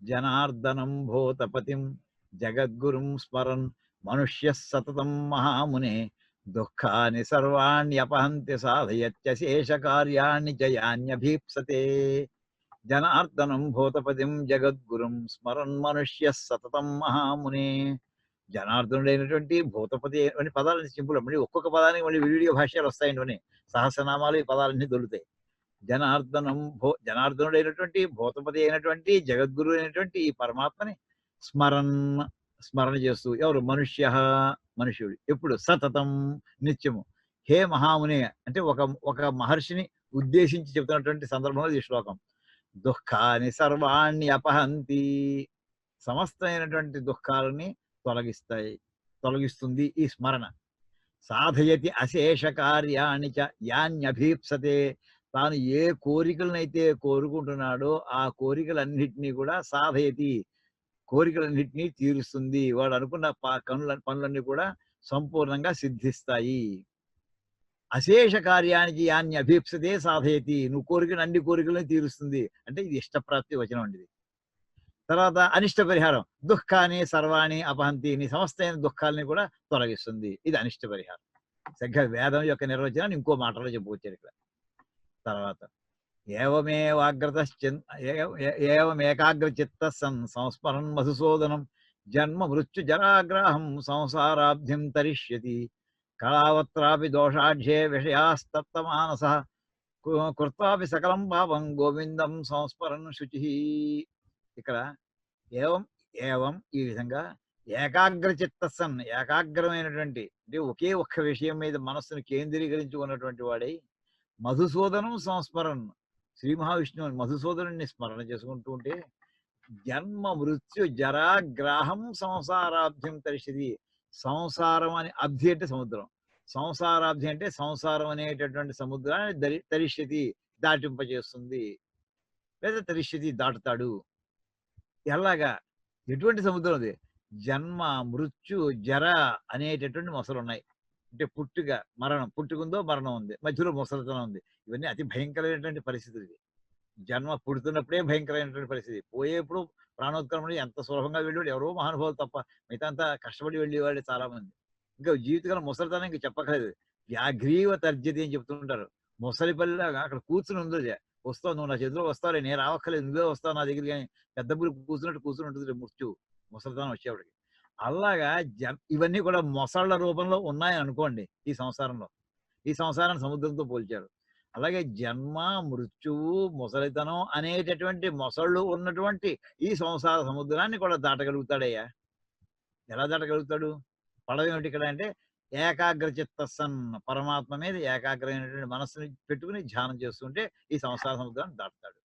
జనార్దనం భూతపతిం జగద్గురుం స్మరన్ మనుష్య సతతం మహామునే. దుఃఖాని సర్వాణ్యపహంతి సాధయత్యశేష కార్యాణి జయాన్యభీప్సతే జనార్దనం భూతపతిం జగద్గురుం స్మరన్ మనుష్య సతతం మహామునే. జనార్దనుడైనటువంటి భూతపతి అనే పదాలని సింపుల్ మళ్ళీ ఒక్కొక్క పదానికి మళ్ళీ వీడియో భాష్యాలు వస్తాయండి అని సహస్రనామాలు ఈ పదాలన్నీ దొరుకుతాయి. జనార్దనం భో జనార్దనుడైనటువంటి భూతపతి అయినటువంటి జగద్గురు అయినటువంటి ఈ పరమాత్మని స్మరన్ స్మరణ చేస్తూ ఎవరు? మనుష్య మనుష్యుడు. ఎప్పుడు? సతతం నిత్యము. హే మహాముని అంటే ఒక ఒక మహర్షిని ఉద్దేశించి చెబుతున్నటువంటి సందర్భంలో ఈ శ్లోకం. దుఃఖాన్ని సర్వాణ్ణి అపహంతి. సమస్తమైనటువంటి దుఃఖాలని తొలగిస్తాయి తొలగిస్తుంది ఈ స్మరణ. సాధయతి అశేష కార్యాణి చ యాన్యభీప్సతే. తాను ఏ కోరికలనైతే కోరుకుంటున్నాడో ఆ కోరికలన్నిటినీ కూడా సాధయతి. కోరికలన్నిటినీ తీరుస్తుంది. వాడు అనుకున్న ప- కనుల పనులన్నీ కూడా సంపూర్ణంగా సిద్ధిస్తాయి. అశేష కార్యానికి యాన్ని అభీప్సతే సాధయతి. నువ్వు కోరికలు అన్ని కోరికలను తీరుస్తుంది. అంటే ఇది ఇష్టప్రాప్తి వచనం అండి తర్వాత అనిష్ట పరిహారం. దుఃఖాన్ని సర్వాణి అపహంతి. నీ సమస్తమైన దుఃఖాలని కూడా తొలగిస్తుంది. ఇది అనిష్ట పరిహారం. సరిగ్గా వేదం యొక్క నిర్వచనాన్ని ఇంకో మాటలో చెప్పుకొచ్చారు ఇక్కడ. తర్వాత. ఏవమేవాగ్రత ఏవమేకాగ్ర చిత్త సన్ సంస్మరన్ మధుసూదనం జన్మ మృత్యు జరాగ్రాహం సంసారాబ్ధిం తరిష్యతి. కళావత్రాపి దోషాఢ్యే విషయాస్తప్త మానస కృత్వాపి సకలం పాపం గోవిందం సంస్మరన్ శుచి. ఇక్కడ ఏవం ఏవం ఈ విధంగా ఏకాగ్ర చిత్తసన్ ఏకాగ్రమైనటువంటి అంటే ఒకే ఒక్క విషయం మీద మనస్సును కేంద్రీకరించుకున్నటువంటి వాడై మధుసూదనం సంస్మరణ. శ్రీ మహావిష్ణువు మధుసూదనుడిని స్మరణ చేసుకుంటూ ఉంటే జన్మ మృత్యు జరా గ్రాహం సంసారాబ్ధ్యం తరిచిది సంసారం అని అబ్ధి అంటే సముద్రం. సంసారాబ్ధి అంటే సంసారం అనేటటువంటి సముద్రాన్ని దరి తరిష్యతి దాటింపజేస్తుంది. లేదా తరిష్యతి దాటుతాడు. ఎలాగా? ఎటువంటి సముద్రం అది? జన్మ మృత్యు జర అనేటటువంటి మొసలు ఉన్నాయి అంటే పుట్టుక మరణం పుట్టుకుందో మరణం ఉంది. మధ్యలో ముసలితనం ఉంది. ఇవన్నీ అతి భయంకరమైనటువంటి పరిస్థితులు ఇది జన్మ పుడుతున్నప్పుడే భయంకరమైనటువంటి పరిస్థితి. పోయేప్పుడు ప్రాణోత్క్రమణ ఎంత సులభంగా వెళ్ళేవాడు ఎవరో మహానుభావులు తప్ప మిగతా అంతా కష్టపడి వెళ్ళేవాళ్ళు చాలా మంది ఇంకా జీవితకాలం ముసలితనం ఇంకా చెప్పకలేదు వ్యాఘ్రీవ తర్జతి అని చెప్తుంటారు. ముసలిపల్లి అక్కడ కూర్చుని ఉందో వస్తావు నువ్వు నా చేతిలో వస్తావు నేను రావక్కర్లేదు. నువ్వే వస్తావు నా దగ్గరికి పెద్ద పులి కూర్చున్నట్టు కూర్చుని ఉంటుంది మృత్యు ముసలితనం వచ్చేవాడికి. అలాగా ఇవన్నీ కూడా మొసళ్ళ రూపంలో ఉన్నాయి అనుకోండి ఈ సంసారంలో. ఈ సంసారాన్ని సముద్రంతో పోల్చారు. అలాగే జన్మ మృత్యువు ముసలితనం అనేటటువంటి మొసళ్ళు ఉన్నటువంటి ఈ సంసార సముద్రాన్ని కూడా దాటగలుగుతాడయ్యా. ఎలా దాటగలుగుతాడు? పడవ ఏమిటి ఇక్కడ అంటే ఏకాగ్ర చిత్త పరమాత్మ మీద ఏకాగ్రమైనటువంటి మనస్సుని పెట్టుకుని ధ్యానం చేస్తుంటే ఈ సంసార సముద్రాన్ని దాటుతాడు.